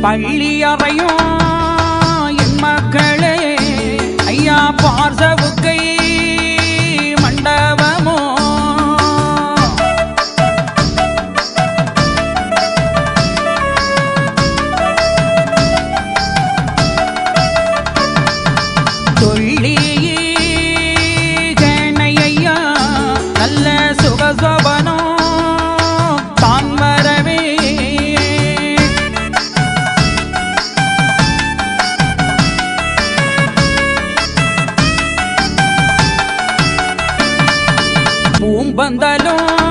பள்ளி அறையும் என் மக்களே. ஐயா பார்சவுக்கை பூம்பந்தலும்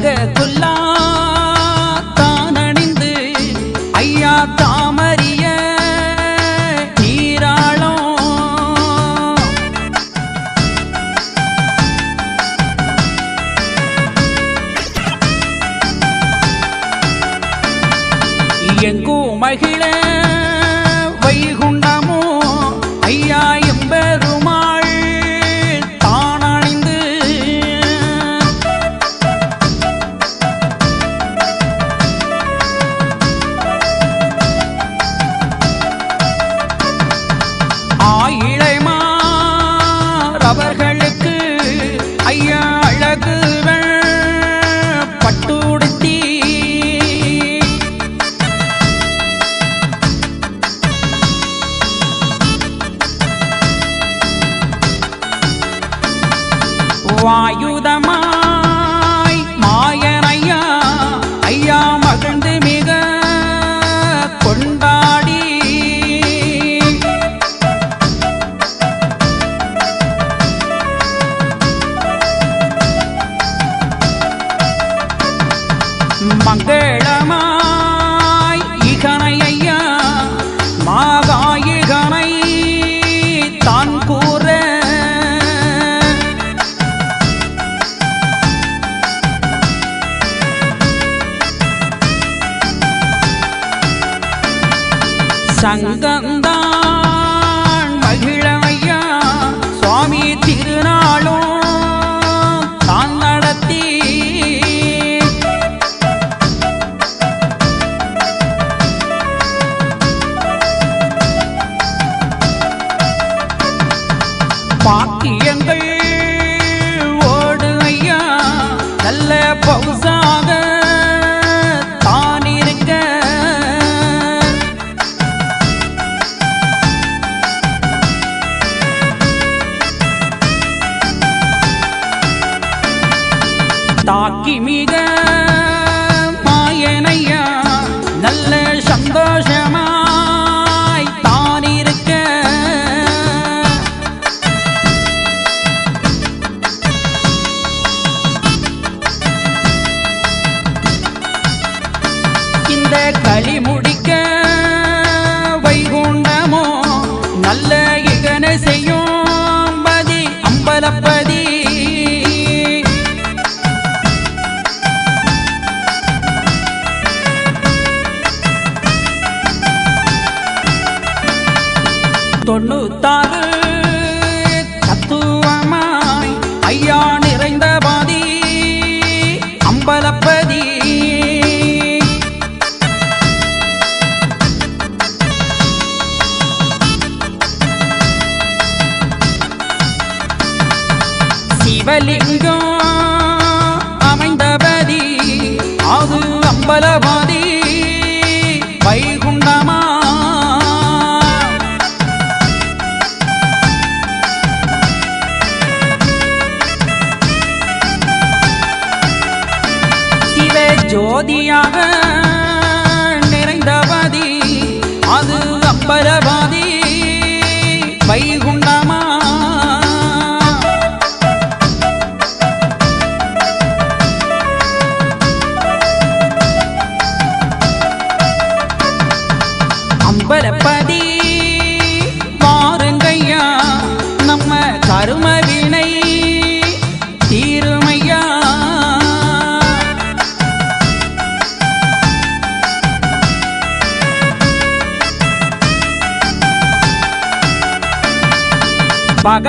对。தாக்கி 不贪。ஜோதியாக நிறைந்தபதி அது அம்பலபாதி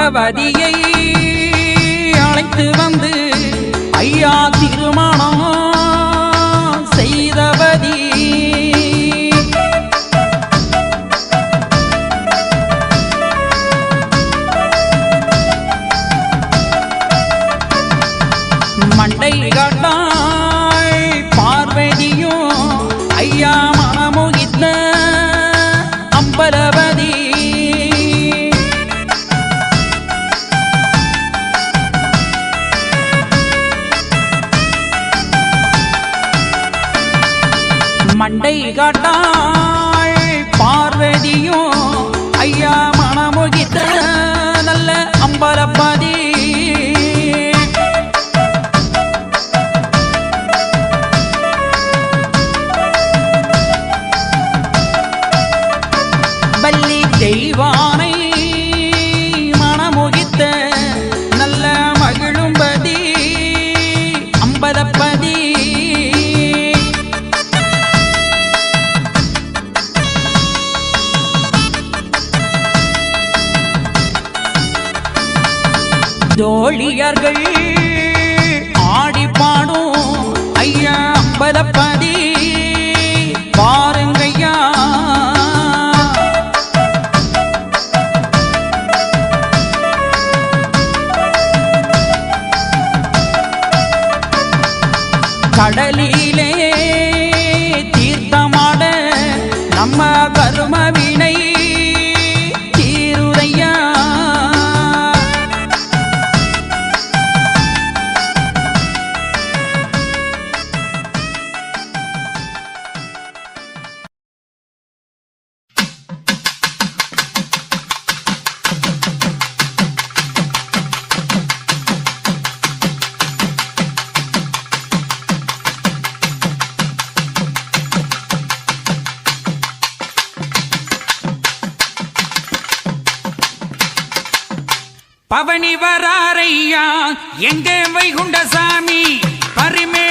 வதியை அழைத்து வந்து பாரப்பாதே கடலிலே பவனி வராறையா எங்கே வைகுண்ட பரிமே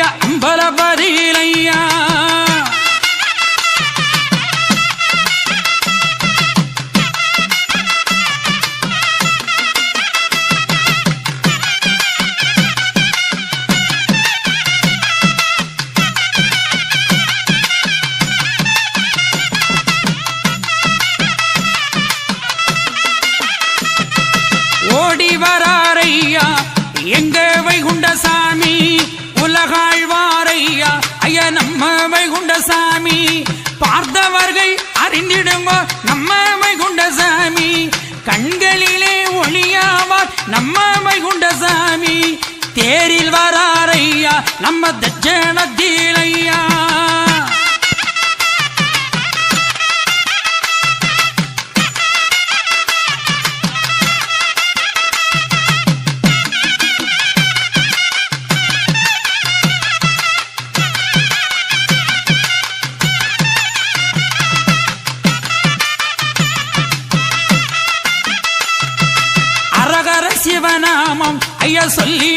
ஐயா ஐயா. நம்ம நம்ம வைகுண்டசாமி தேரில் வராரையா நம்ம தட்சணத்தீலையா சொல்லி